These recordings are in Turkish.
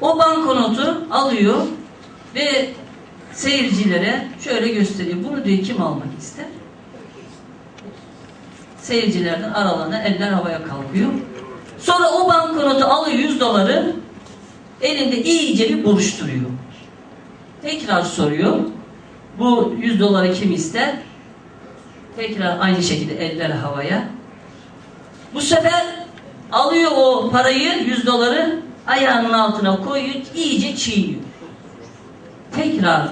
o banknotu alıyor ve seyircilere şöyle gösteriyor. Bunu diyor kim almak ister? Seyircilerden aralarına eller havaya kalkıyor. Sonra o banknotu alıyor 100 doları elinde iyice bir buruşturuyor. Tekrar soruyor. Bu 100 doları kim ister? Tekrar aynı şekilde eller havaya. Bu sefer alıyor o parayı 100 doları ayağının altına koyuyor iyice çiğniyor. Tekrar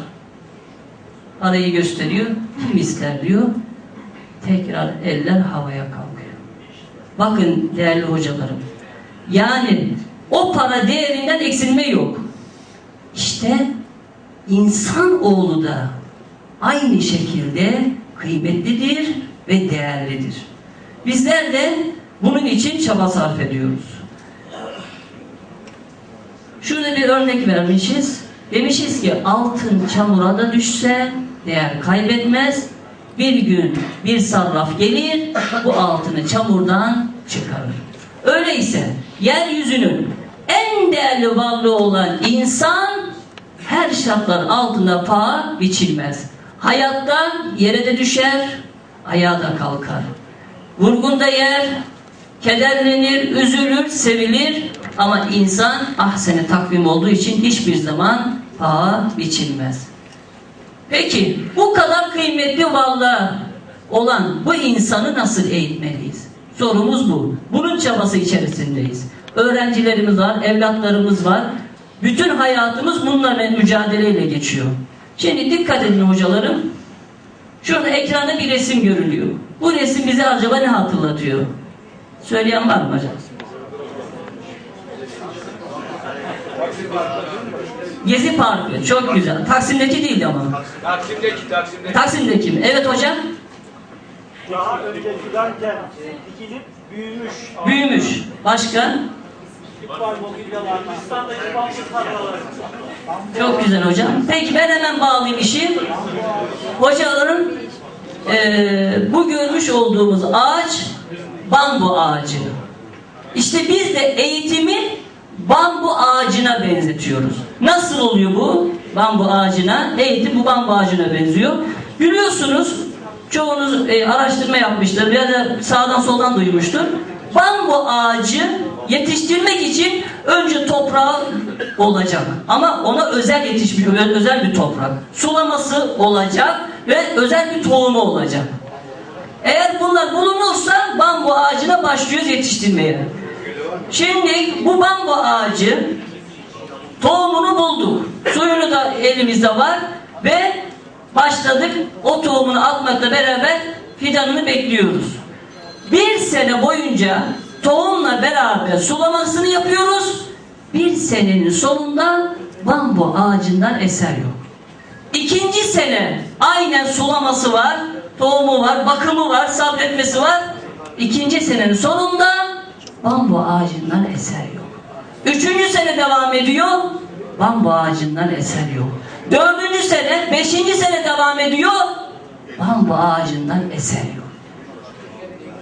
parayı gösteriyor. Kim ister diyor. Tekrar eller havaya kalkıyor. Bakın değerli hocalarım. Yani o para değerinden eksilme yok. İşte insan oğlu da aynı şekilde kıymetlidir ve değerlidir. Bizler de bunun için çaba sarf ediyoruz. Şurada bir örnek vermişiz. Demişiz ki altın çamura da düşse değer kaybetmez. Bir gün bir sarraf gelir bu altını çamurdan çıkarır. Öyleyse yeryüzünün en değerli varlığı olan insan her şartlar altında paha biçilmez. Hayatta yere de düşer, ayağa da kalkar. Vurgunda yer, kederlenir, üzülür, sevilir ama insan ahsene takvim olduğu için hiçbir zaman paha biçilmez. Peki bu kadar kıymetli varlığa olan bu insanı nasıl eğitmeliyiz? Sorumuz bu. Bunun çabası içerisindeyiz. Öğrencilerimiz var, evlatlarımız var. Bütün hayatımız bunlarla mücadeleyle geçiyor. Şimdi dikkat edin hocalarım. Şurada ekranda bir resim görülüyor. Bu resim bize acaba ne hatırlatıyor? Söyleyen var mı hocam? Gezi Parkı. Çok güzel. Taksim'deki değil ama. Taksim'deki, Taksim'deki. Taksim'deki mi? Evet hocam. Daha önce fidanken dikilip büyümüş. Büyümüş. Başka? Çok güzel hocam. Peki ben hemen bağlayayım işi. Hocaların eee, bu görmüş olduğumuz ağaç bambu ağacı. İşte biz de eğitimi bambu ağacına benzetiyoruz. Nasıl oluyor bu? Bambu ağacına. Eğitim bu bambu ağacına benziyor. Biliyorsunuz çoğunuz e, araştırma yapmıştır ya da sağdan soldan duymuştur. Bambu ağacı yetiştirmek için önce toprağı olacak. Ama ona özel yetişmiş, ö- özel bir toprak. Sulaması olacak ve özel bir tohumu olacak. Eğer bunlar bulunursa bambu ağacına başlıyoruz yetiştirmeye. Şimdi bu bambu ağacı tohumunu bulduk. Suyunu da elimizde var ve başladık o tohumunu atmakla beraber fidanını bekliyoruz. Bir sene boyunca tohumla beraber sulamasını yapıyoruz. Bir senenin sonunda bambu ağacından eser yok. İkinci sene aynen sulaması var, tohumu var, bakımı var, sabretmesi var. İkinci senenin sonunda bambu ağacından eser yok. Üçüncü sene devam ediyor, bambu ağacından eser yok. Dördüncü sene, beşinci sene devam ediyor, bambu ağacından eser yok.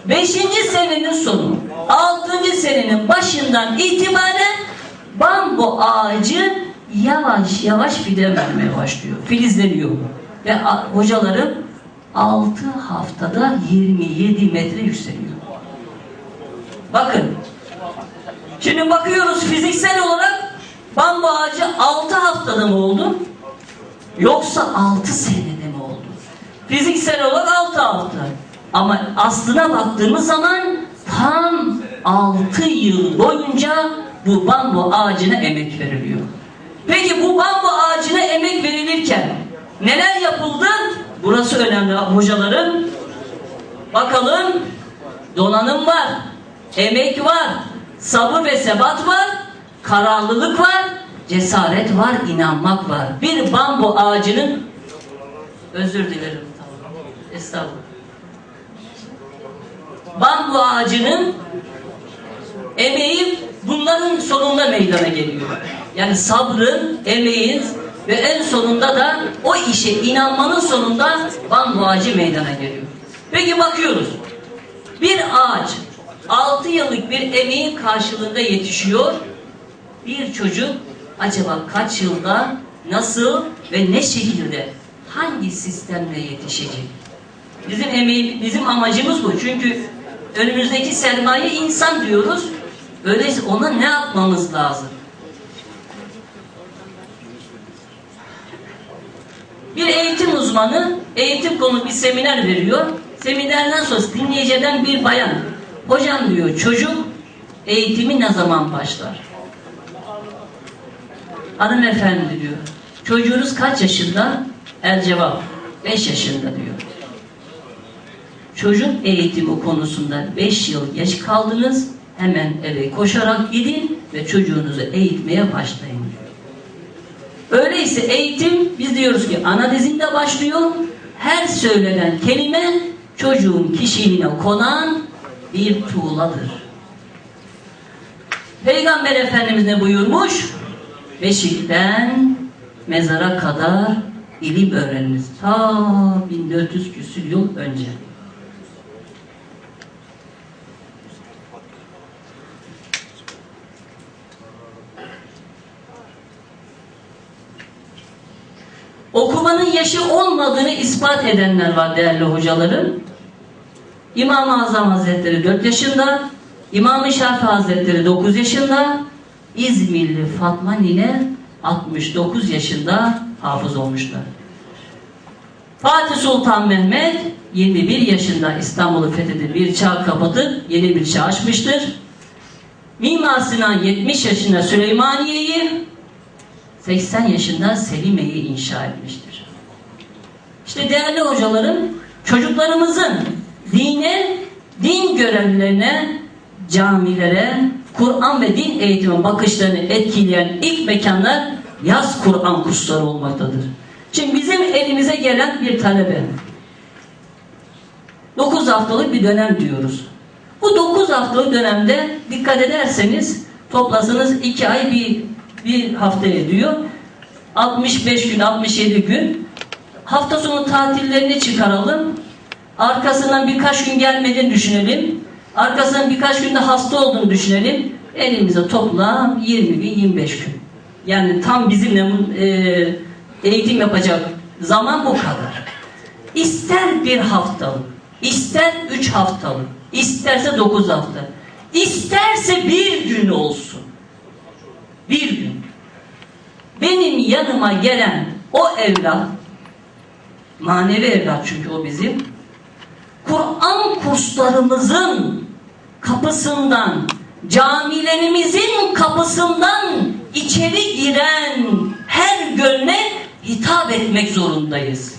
Beşinci senenin sonu, altıncı senenin başından itibaren bambu ağacı yavaş yavaş fide vermeye başlıyor. Filizleniyor. Ve hocalarım 6 haftada 27 metre yükseliyor. Bakın. Şimdi bakıyoruz fiziksel olarak bambu ağacı 6 haftada mı oldu? Yoksa 6 senede mi oldu? Fiziksel olarak 6 hafta. Ama aslına baktığımız zaman tam 6 yıl boyunca bu bambu ağacına emek veriliyor. Peki bu bambu ağacına emek verilirken neler yapıldı? Burası önemli hocalarım. Bakalım donanım var, emek var, sabır ve sebat var, kararlılık var, cesaret var, inanmak var. Bir bambu ağacının özür dilerim. Tamam. Estağfurullah. Bambu ağacının emeği bunların sonunda meydana geliyor. Yani sabrın, emeğin ve en sonunda da o işe inanmanın sonunda bambu ağacı meydana geliyor. Peki bakıyoruz. Bir ağaç 6 yıllık bir emeğin karşılığında yetişiyor. Bir çocuk acaba kaç yılda, nasıl ve ne şekilde, hangi sistemle yetişecek? Bizim emeği, bizim amacımız bu. Çünkü önümüzdeki sermaye insan diyoruz. Öyleyse ona ne yapmamız lazım? Bir eğitim uzmanı eğitim konu bir seminer veriyor. Seminerden sonra dinleyiciden bir bayan. Hocam diyor çocuk eğitimi ne zaman başlar? Hanımefendi diyor. Çocuğunuz kaç yaşında? El cevap. 5 yaşında diyor. Çocuk eğitimi konusunda 5 yıl geç kaldınız. Hemen eve koşarak gidin ve çocuğunuzu eğitmeye başlayın. Öyleyse eğitim biz diyoruz ki ana dizinde başlıyor. Her söylenen kelime çocuğun kişiliğine konan bir tuğladır. Peygamber Efendimiz ne buyurmuş? Beşikten mezara kadar ilim öğreniniz. Ta 1400 küsür yıl önce. Okumanın yaşı olmadığını ispat edenler var değerli hocalarım. İmam-ı Azam Hazretleri 4 yaşında, İmam-ı Şafii Hazretleri 9 yaşında, İzmirli Fatma Nine 69 yaşında hafız olmuşlar. Fatih Sultan Mehmet 21 yaşında İstanbul'u fethedip bir çağ kapatıp yeni bir çağ açmıştır. Mimar Sinan 70 yaşında Süleymaniye'yi 80 yaşında Selime'yi inşa etmiştir. İşte değerli hocalarım, çocuklarımızın dine, din görevlilerine, camilere, Kur'an ve din eğitimi bakışlarını etkileyen ilk mekanlar yaz Kur'an kursları olmaktadır. Şimdi bizim elimize gelen bir talebe. 9 haftalık bir dönem diyoruz. Bu 9 haftalık dönemde dikkat ederseniz toplasanız 2 ay bir, bir hafta ediyor. 65 gün, 67 gün. Hafta sonu tatillerini çıkaralım. Arkasından birkaç gün gelmediğini düşünelim. Arkasından birkaç günde hasta olduğunu düşünelim. Elimize toplam 20 gün, 25 gün. Yani tam bizimle e, eğitim yapacak zaman bu kadar. İster bir haftalık, ister üç haftalık, isterse dokuz hafta, isterse bir gün olsun. Bir gün. Benim yanıma gelen o evlat, manevi evlat çünkü o bizim, Kur'an kurslarımızın kapısından, camilerimizin kapısından içeri giren her gönle hitap etmek zorundayız.